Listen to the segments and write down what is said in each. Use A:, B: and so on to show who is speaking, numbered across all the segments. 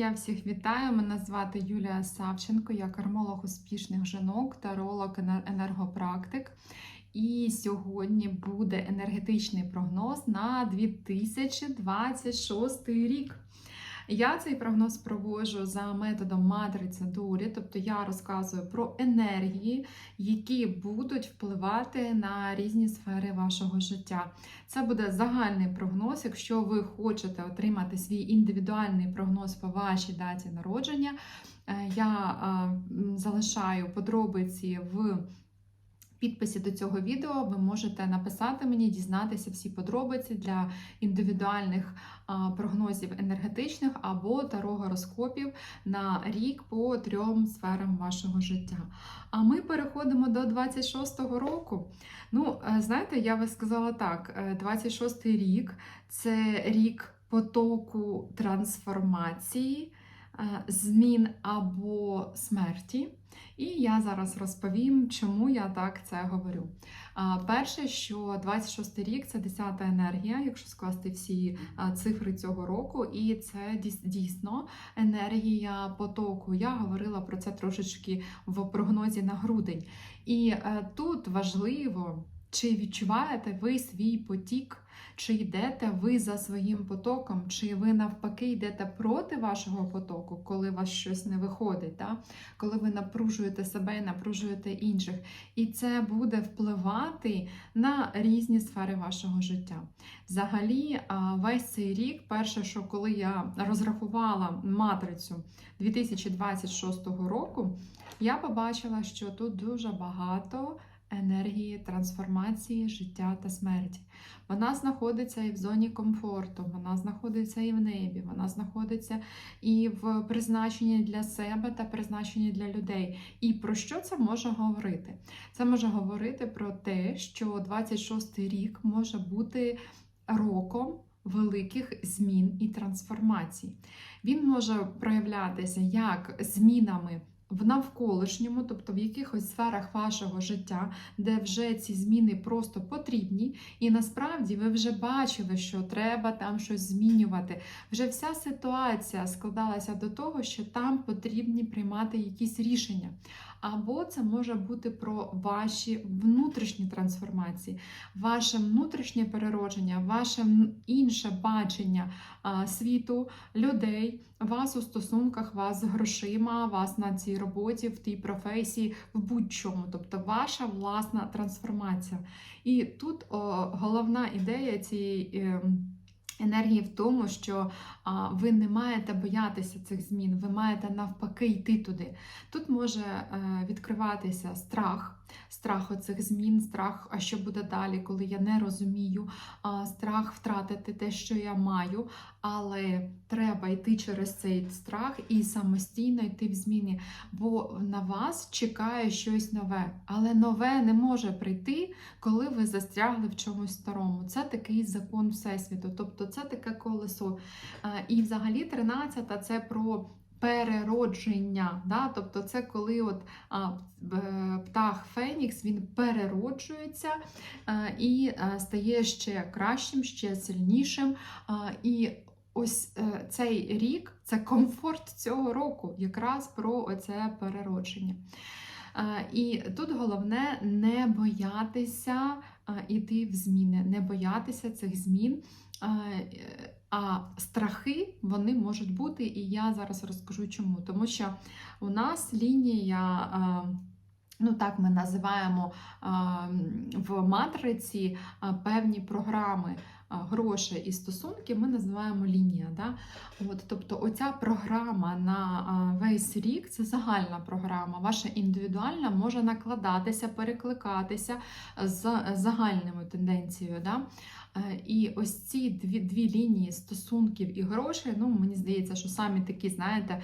A: Я всіх вітаю. Мене звати Юлія Савченко, я кармолог успішних жінок, таролог, енергопрактик. І сьогодні буде енергетичний прогноз на 2026 рік. Я цей прогноз проводжу за методом матриці Дурі, тобто я розказую про енергії, які будуть впливати на різні сфери вашого життя. Це буде загальний прогноз. Якщо ви хочете отримати свій індивідуальний прогноз по вашій даті народження, е, я е, залишаю подробиці в підписі до цього відео. Ви можете написати мені, дізнатися всі подробиці для індивідуальних прогнозів енергетичних або тарогороскопів на рік по трьом сферам вашого життя. А ми переходимо до 26-го року. Ну, е, знаєте, я би сказала так: е, 26-й рік це рік потоку трансформації, е, змін або смерті. І я зараз розповім, чому я так це говорю. Перше, що 26 рік це 10-та енергія, якщо скласти всі цифри цього року, і це дійсно енергія потоку. Я говорила про це трошечки в прогнозі на грудень. І е, тут важливо, чи відчуваєте ви свій потік, чи йдете ви за своїм потоком, чи ви навпаки йдете проти вашого потоку, коли у вас щось не виходить, да? коли ви напружуєте себе і напружуєте інших. І це буде впливати на різні сфери вашого життя. Взагалі, весь цей рік, перше, що коли я розрахувала матрицю 2026 року, я побачила, що тут дуже багато енергії трансформації життя та смерті. Вона знаходиться і в зоні комфорту, вона знаходиться і в небі, вона знаходиться і в призначенні для себе та призначенні для людей. І про що це може говорити? Це може говорити про те, що 26 рік може бути роком великих змін і трансформацій. Він може проявлятися як змінами в навколишньому, тобто в якихось сферах вашого життя, де вже ці зміни просто потрібні, і насправді ви вже бачили, що треба там щось змінювати. Вже вся ситуація складалася до того, що там потрібні приймати якісь рішення. Або це може бути про ваші внутрішні трансформації, ваше внутрішнє переродження, ваше інше бачення світу, людей, вас у стосунках, вас з грошима, вас на цій роботі, в тій професії, в будь-чому. Тобто ваша власна трансформація. І тут о, головна ідея цієї. ем, Енергії в тому, що а, ви не маєте боятися цих змін, ви маєте навпаки йти туди. Тут може е, відкриватися страх, страх оцих змін, страх, а що буде далі, коли я не розумію, страх втратити те, що я маю, але треба йти через цей страх і самостійно йти в зміни, бо на вас чекає щось нове, але нове не може прийти, коли ви застрягли в чомусь старому. Це такий закон Всесвіту, тобто це таке колесо. І взагалі 13 це про. Переродження, да? тобто це коли от, а, птах Фенікс він перероджується е, і е, стає ще кращим, ще сильнішим. І ось е, цей рік це комфорт цього року, якраз про оце переродження. Е, І тут головне не боятися е, іти в зміни, не боятися цих змін. Е, А страхи вони можуть бути, і я зараз розкажу чому. Тому що у нас лінія. Ну, так ми називаємо в матриці певні програми грошей і стосунки, ми називаємо лінія. Да? От, тобто, оця програма на весь рік це загальна програма. Ваша індивідуальна може накладатися, перекликатися з загальною тенденцією. Да? Е, І ось ці дві, дві лінії стосунків і грошей, ну мені здається, що самі такі, знаєте,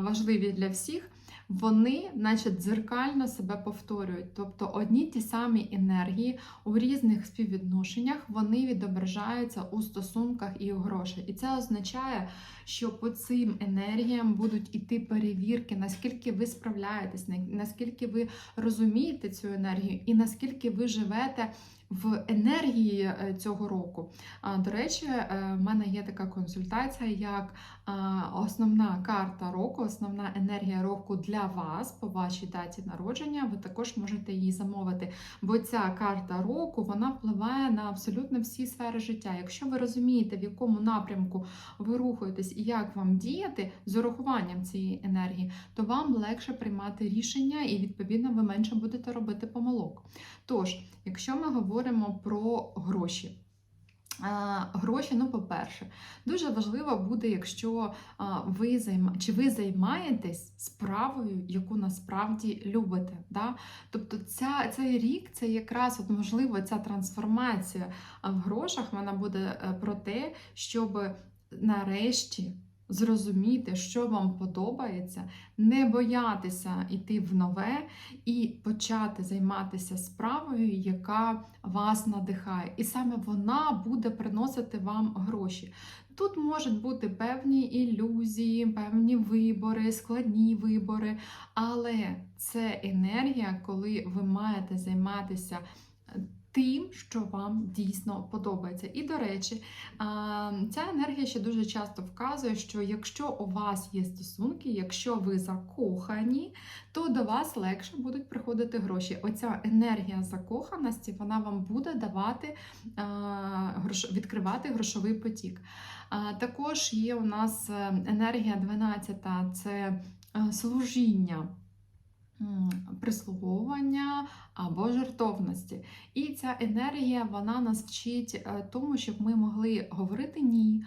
A: важливі для всіх. Вони, наче дзеркально себе повторюють. Тобто одні ті самі енергії у різних співвідношеннях вони відображаються у стосунках і у грошей. І це означає, що по цим енергіям будуть іти перевірки, наскільки ви справляєтесь, наскільки ви розумієте цю енергію, і наскільки ви живете в енергії е, цього року. А, До речі, е, в мене є така консультація, як основна карта року, основна енергія року для вас по вашій даті народження. Ви також можете її замовити, бо ця карта року вона впливає на абсолютно всі сфери життя. Якщо ви розумієте, в якому напрямку ви рухаєтесь і як вам діяти з урахуванням цієї енергії, то вам легше приймати рішення і відповідно ви менше будете робити помилок. Тож, якщо ми говоримо про гроші. Гроші, ну, по-перше, дуже важливо буде, якщо ви займа... чи ви займаєтесь справою, яку насправді любите. Да? Тобто ця, цей рік це якраз от, можливо ця трансформація в грошах вона буде е, про те, щоб нарешті зрозуміти, що вам подобається, не боятися йти в нове і почати займатися справою, яка вас надихає. І саме вона буде приносити вам гроші. Тут можуть бути певні ілюзії, певні вибори, складні вибори, але це енергія, коли ви маєте займатися тим, що вам дійсно подобається. І, до речі, ця енергія ще дуже часто вказує, що якщо у вас є стосунки, якщо ви закохані, то до вас легше будуть приходити гроші. Оця енергія закоханості вона вам буде давати відкривати грошовий потік. Також є у нас е, енергія 12 це е, служіння прислуговування або жертовності. І ця енергія вона нас вчить е, тому, щоб ми могли говорити ні,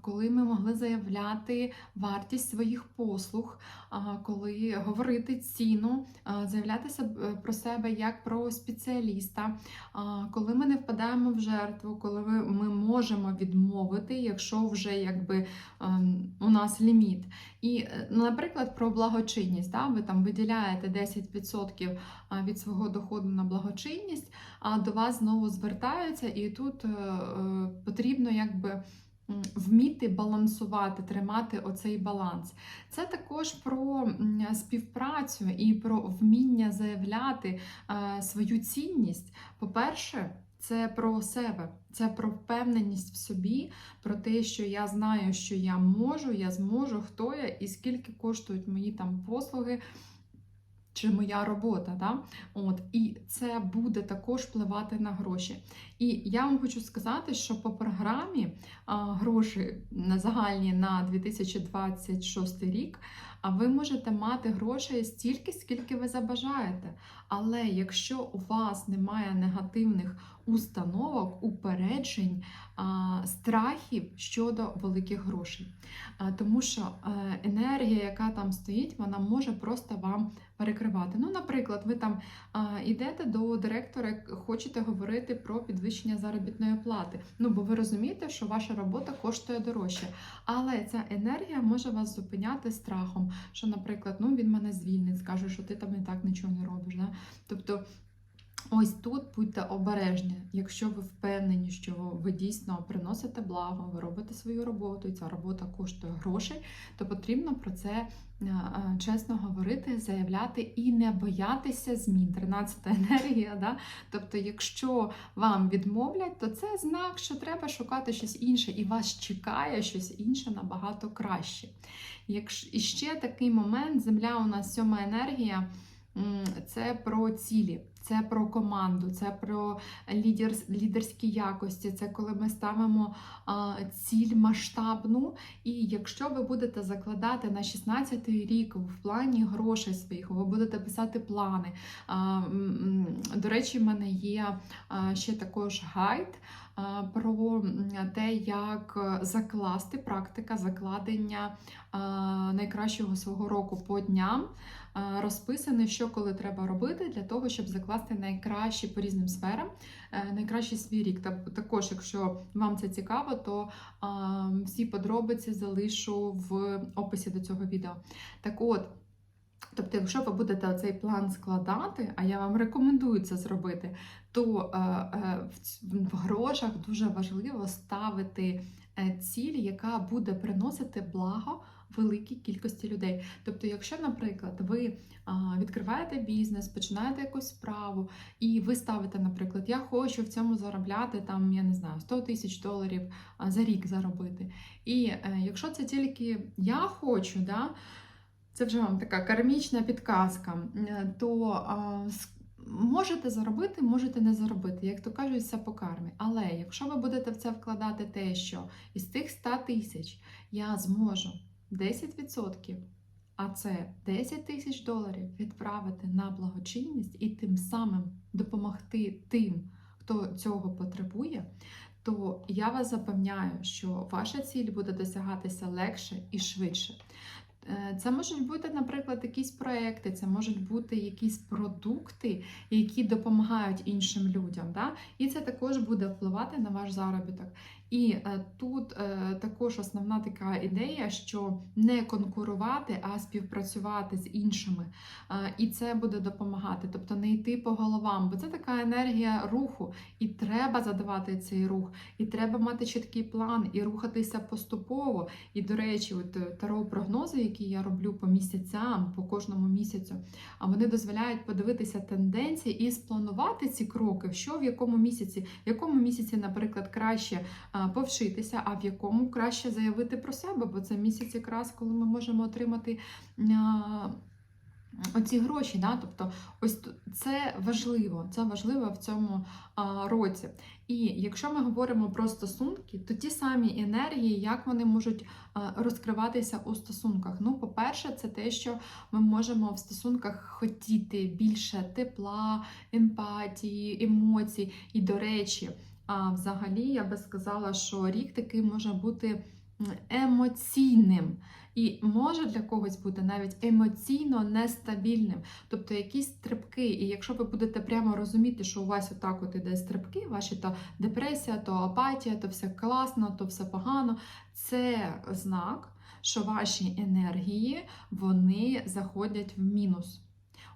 A: коли ми могли заявляти вартість своїх послуг, коли говорити ціну, заявлятися е, про себе як про спеціаліста, коли ми не впадаємо в жертву, коли ми можемо відмовити, якщо вже якби ем, у нас ліміт. І, е, наприклад, про благочинність. Да? Ви там виділяєте 10% від свого доходу на благочинність, а до вас знову звертаються, і тут е, е, потрібно якби. Вміти балансувати, тримати оцей баланс. Це також про співпрацю і про вміння заявляти свою цінність. По-перше, це про себе, це про впевненість в собі, про те, що я знаю, що я можу, я зможу, хто я і скільки коштують мої там послуги. Чи моя робота, да? От, і це буде також впливати на гроші. І я вам хочу сказати, що по програмі а, гроші на загальні на 2026 рік, а ви можете мати грошей стільки, скільки ви забажаєте. Але якщо у вас немає негативних установок, упереджень, страхів щодо великих грошей. Тому що е, енергія, яка там стоїть, вона може просто вам перекривати. Ну, наприклад, ви там йдете до директора, хочете говорити про підвищення заробітної плати. Ну, бо ви розумієте, що ваша робота коштує дорожче. Але ця енергія може вас зупиняти страхом, що, наприклад, ну він мене звільнить, скаже, що ти там і так нічого не робиш. Да? Тобто Ось тут будьте обережні, якщо ви впевнені, що ви дійсно приносите благо, ви робите свою роботу, і ця робота коштує грошей, то потрібно про це е, е, чесно говорити, заявляти і не боятися змін. 13 енергія. Да? Тобто, якщо вам відмовлять, то це знак, що треба шукати щось інше, і вас чекає щось інше набагато краще. Якщо і ще такий момент, земля у нас сьома енергія це про цілі. Це про команду, це про лідер, лідерські якості, це коли ми ставимо а, ціль масштабну. І якщо ви будете закладати на 16-й рік в плані грошей своїх, ви будете писати плани. А, до речі, в мене є ще також гайд. Про те, як закласти практика закладення найкращого свого року по дням, розписане, що коли треба робити для того, щоб закласти найкраще по різним сферам, е, найкращий свій рік. Також, якщо вам це цікаво, то всі подробиці залишу в описі до цього відео. Так от. Тобто, якщо ви будете цей план складати, а я вам рекомендую це зробити, то е, е, в грошах дуже важливо ставити ціль, яка буде приносити благо великій кількості людей. Тобто, якщо, наприклад, ви відкриваєте бізнес, починаєте якусь справу, і ви ставите, наприклад, я хочу в цьому заробляти там, я не знаю, 100 тисяч доларів за рік заробити. І е, якщо це тільки я хочу, да, це вже вам така кармічна підказка, е, то можете заробити, можете не заробити, як то кажуть, все по кармі. Але якщо ви будете в це вкладати те, що із тих 100 тисяч я зможу 10%, а це 10 тисяч доларів відправити на благочинність і тим самим допомогти тим, хто цього потребує, то я вас запевняю, що ваша ціль буде досягатися легше і швидше. Е, Це можуть бути, наприклад, якісь проекти, це можуть бути якісь продукти, які допомагають іншим людям. Да? І це також буде впливати на ваш заробіток. І е, тут е, також основна така ідея, що не конкурувати, а співпрацювати з іншими. Е, і це буде допомагати, тобто не йти по головам, бо це така енергія руху, і треба задавати цей рух, і треба мати чіткий план і рухатися поступово. І, до речі, от таро прогнози, які я роблю по місяцям, по кожному місяцю, а вони дозволяють подивитися тенденції і спланувати ці кроки, що в якому місяці, в якому місяці, наприклад, краще а, повчитися, а в якому краще заявити про себе, бо це місяць якраз, коли ми можемо отримати. Оці гроші, да? тобто ось це важливо, це важливо в цьому а, році. І якщо ми говоримо про стосунки, то ті самі енергії, як вони можуть розкриватися у стосунках. Ну, по-перше, це те, що ми можемо в стосунках хотіти більше тепла, емпатії, емоцій. І, до речі, а, взагалі я би сказала, що рік такий може бути емоційним. І може для когось бути навіть емоційно нестабільним, тобто якісь стрибки. І якщо ви будете прямо розуміти, що у вас отак от іде стрибки, ваші то депресія, то апатія, то все класно, то все погано, це знак, що ваші енергії вони заходять в мінус.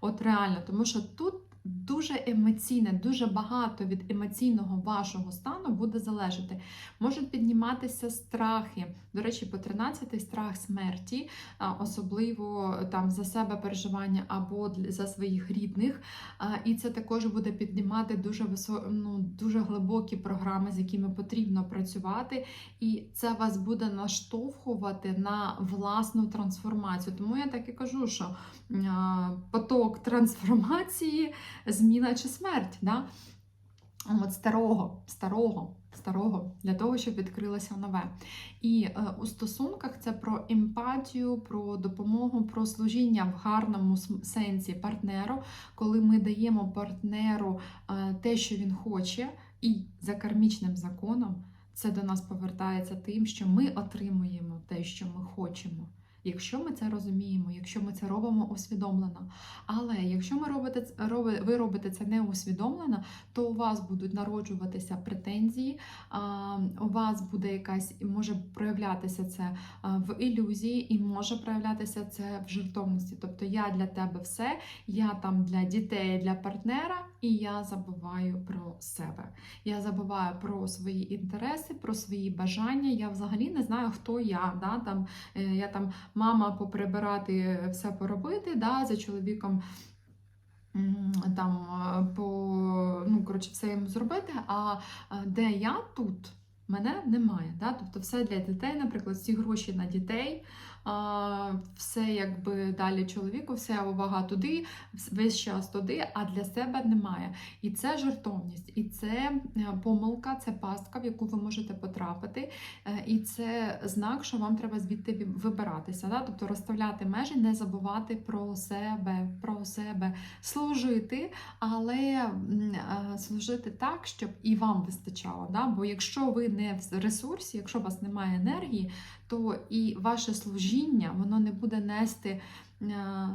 A: От реально, тому що тут дуже емоційне, дуже багато від емоційного вашого стану буде залежати. Можуть підніматися страхи. До речі, по 13 страх смерті, особливо там за себе переживання або за своїх рідних. І це також буде піднімати дуже висо... ну, дуже глибокі програми, з якими потрібно працювати, і це вас буде наштовхувати на власну трансформацію. Тому я так і кажу, що поток трансформації, зміна чи смерть. Да? От старого, старого, старого, для того, щоб відкрилося нове. І е, у стосунках це про емпатію, про допомогу, про служіння в гарному сенсі партнеру, коли ми даємо партнеру е, те, що він хоче, і за кармічним законом це до нас повертається тим, що ми отримуємо те, що ми хочемо. Якщо ми це розуміємо, якщо ми це робимо усвідомлено. Але якщо ми робите, ви робите це не усвідомлено, то у вас будуть народжуватися претензії, у вас буде якась може проявлятися це в ілюзії, і може проявлятися це в жертовності. Тобто я для тебе все, я там для дітей, для партнера, і я забуваю про себе. Я забуваю про свої інтереси, про свої бажання. Я взагалі не знаю, хто я. Да? Там, е, я там мама поприбирати, все поробити, да? за чоловіком там е, по ну коротше все йому зробити. А е, де я тут? Мене немає. Да? Тобто все для дітей, наприклад, всі гроші на дітей, все якби далі чоловіку, вся увага туди, весь час туди, а для себе немає. І це жертовність, і це е, помилка, це пастка, в яку ви можете потрапити. Е, І це знак, що вам треба звідти вибиратися. Да? Тобто розставляти межі, не забувати про себе, про себе, служити, але е, служити так, щоб і вам вистачало. Да? Бо якщо ви не в ресурсі, якщо у вас немає енергії, то і ваше служіння воно не буде нести е,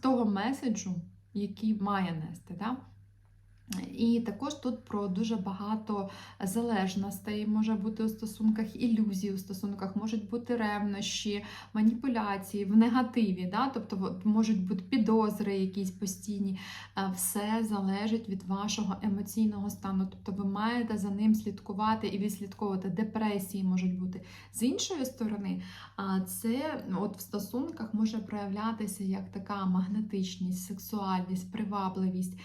A: того меседжу, який має нести. Да? І також тут про дуже багато залежностей може бути у стосунках, ілюзій у стосунках, можуть бути ревнощі, маніпуляції в негативі, да? тобто можуть бути підозри якісь постійні. Е, Все залежить від вашого емоційного стану. Тобто ви маєте за ним слідкувати і відслідковувати. Депресії можуть бути. З іншої сторони, а, це ну, от в стосунках може проявлятися як така магнетичність, сексуальність, привабливість,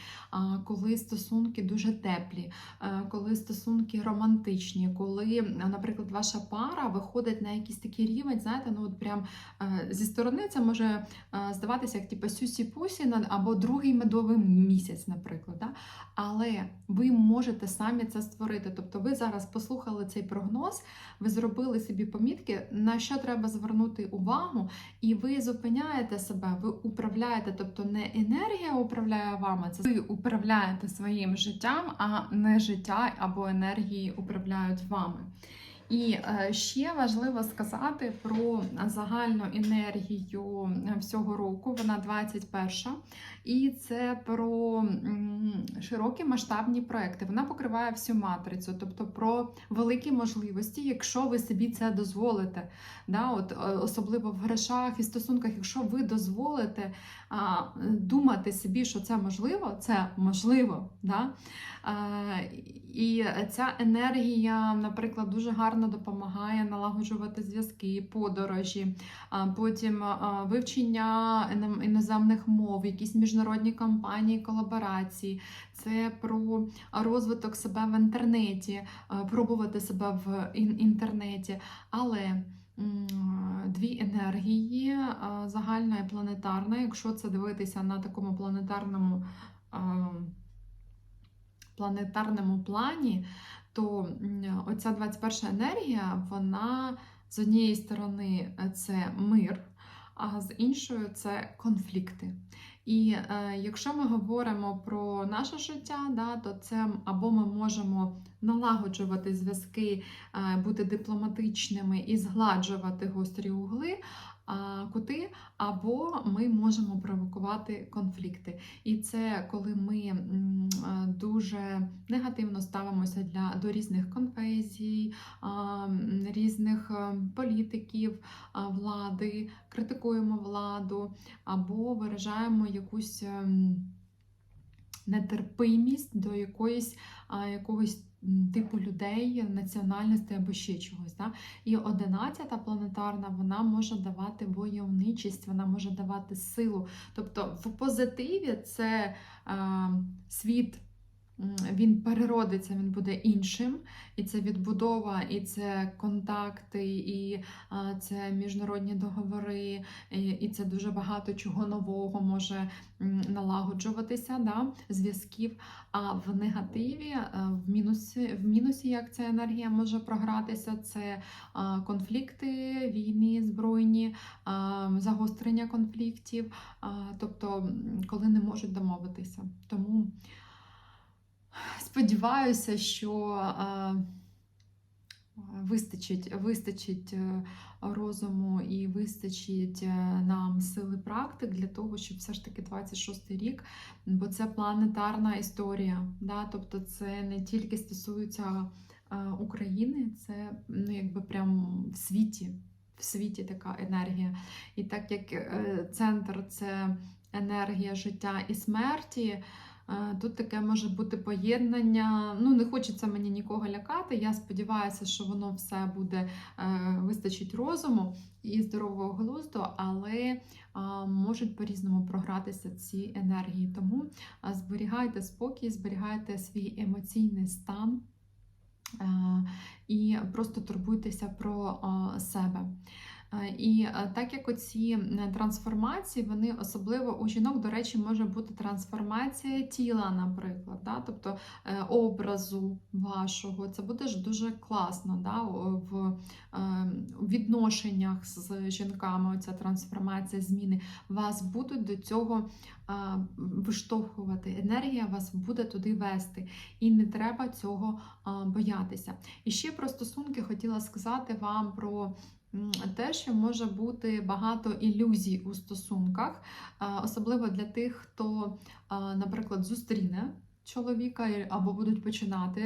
A: коли стосунки дуже теплі, е, коли стосунки романтичні, коли, наприклад, ваша пара виходить на якийсь такий рівень, знаєте, ну от прям е, зі сторони це може е, здаватися як типу сюсі-пусі або другий медовий місяць, наприклад. Да? Але ви можете самі це створити. Тобто ви зараз послухали цей прогноз, ви зробили собі помітки, на що треба звернути увагу, і ви зупиняєте себе, ви управляєте, тобто не енергія управляє вами, це ви управляєте своїм життям, а не життя або енергії управляють вами. І е, ще важливо сказати про загальну енергію е, всього року. Вона 21 і це про широкі масштабні проекти. Вона покриває всю матрицю, тобто про великі можливості, якщо ви собі це дозволите. Да, от, е, особливо в грошах і стосунках, якщо ви дозволите а, думати собі, що це можливо, це можливо. Да? А, і ця енергія, наприклад, дуже гарно допомагає налагоджувати зв'язки, подорожі, а потім а, вивчення іноземних мов, якісь міжнародні кампанії, колаборації. Це про розвиток себе в інтернеті, пробувати себе в інтернеті. Але дві енергії загальна і планетарна, якщо це дивитися на такому планетарному. планетарному плані, то оця 21 енергія, вона з однієї сторони е, це мир, а з іншої це конфлікти. І е, якщо ми говоримо про наше життя, да, то це або ми можемо налагоджувати зв'язки, е, бути дипломатичними і згладжувати гострі угли, кути, або ми можемо провокувати конфлікти. І це коли ми дуже негативно ставимося для, до різних конфесій, різних е, політиків, влади, критикуємо владу, або виражаємо якусь ем, нетерпимість до якоїсь якогось типу людей, національності або ще чогось. Да? І одинадцята планетарна вона може давати войовничість, вона може давати силу. Тобто в позитиві це а, світ. Він переродиться, він буде іншим, і це відбудова, і це контакти, і це міжнародні договори, і, і це дуже багато чого нового може налагоджуватися, да, зв'язків. А в негативі, е, в мінусі, в мінусі, як ця енергія може програтися, це конфлікти, війни збройні, загострення конфліктів, тобто коли не можуть домовитися. Тому сподіваюся, що е, вистачить, вистачить е, розуму і вистачить е, нам сили практик для того, щоб все ж таки 26-й рік, бо це планетарна історія. Да? Тобто це не тільки стосується України, це ну, якби прям в світі. В світі така енергія. І так як центр це енергія життя і смерті, Тут таке може бути поєднання. Ну, не хочеться мені нікого лякати. Я сподіваюся, що воно все буде е, вистачить розуму і здорового глузду, але е, можуть по-різному програтися ці енергії. Тому е, зберігайте спокій, зберігайте свій емоційний стан. е, І просто турбуйтеся про е, себе. Е, І е, так як оці трансформації, вони особливо у жінок, до речі, може бути трансформація тіла, наприклад, да? тобто е, образу вашого. Це буде ж дуже класно да? в відношеннях з жінками. Оця трансформація, зміни вас будуть до цього виштовхувати. Енергія вас буде туди вести, і не треба цього боятися. І ще про стосунки хотіла сказати вам про те, що може бути багато ілюзій у стосунках, особливо для тих, хто, наприклад, зустріне чоловіка або будуть починати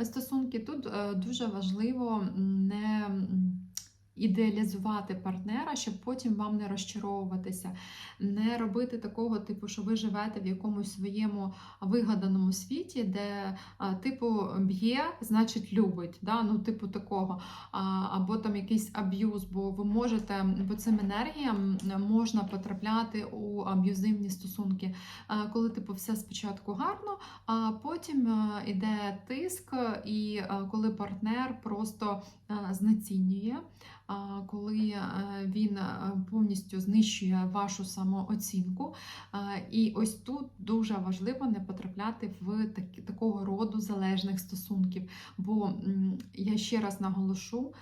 A: е, стосунки. Тут е, дуже важливо не ідеалізувати партнера, щоб потім вам не розчаровуватися, не робити такого, типу, що ви живете в якомусь своєму вигаданому світі, де типу б'є, значить любить. Да? Ну, типу такого. Або там якийсь аб'юз, бо ви можете по цим енергіям можна потрапляти у аб'юзивні стосунки, коли типу все спочатку гарно, а потім іде тиск, і коли партнер просто знецінює. Коли е, він е, повністю знищує вашу самооцінку, І ось тут дуже важливо не потрапляти в такі, такого роду залежних стосунків. Бо я ще раз наголошу,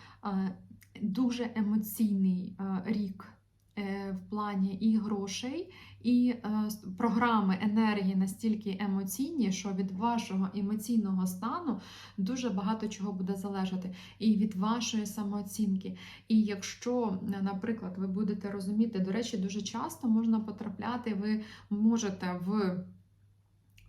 A: дуже емоційний рік. Е, В плані і грошей, і е, програми енергії настільки емоційні, що від вашого емоційного стану дуже багато чого буде залежати, і від вашої самооцінки. І якщо, е, наприклад, ви будете розуміти, до речі, дуже часто можна потрапляти, ви можете в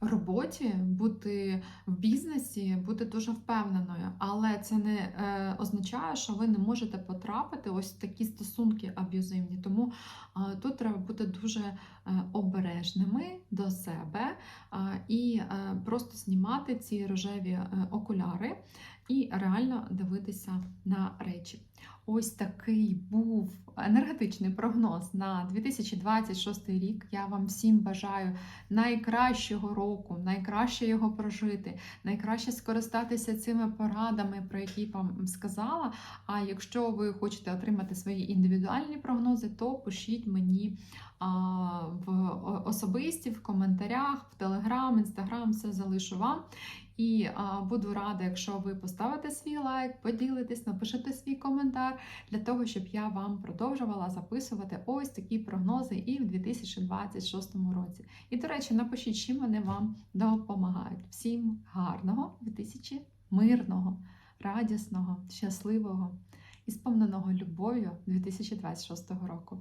A: роботі бути в бізнесі, бути дуже впевненою, але це не е, означає, що ви не можете потрапити ось в такі стосунки аб'юзивні. Тому е, тут треба бути дуже е, обережними до себе е, і е, просто знімати ці рожеві е, окуляри і реально дивитися на речі. Ось такий був енергетичний прогноз на 2026 рік. Я вам всім бажаю найкращого року, найкраще його прожити, найкраще скористатися цими порадами, про які вам сказала. А якщо ви хочете отримати свої індивідуальні прогнози, то пишіть мені в особисті, в коментарях, в Телеграм, Інстаграм, все залишу вам. І а, буду рада, якщо ви поставите свій лайк, поділитесь, напишете свій коментар для того, щоб я вам продовжувала записувати ось такі прогнози і в 2026 році. І, до речі, напишіть, чим вони вам допомагають. Всім гарного 2000 мирного, радісного, щасливого і сповненого любов'ю 2026 року.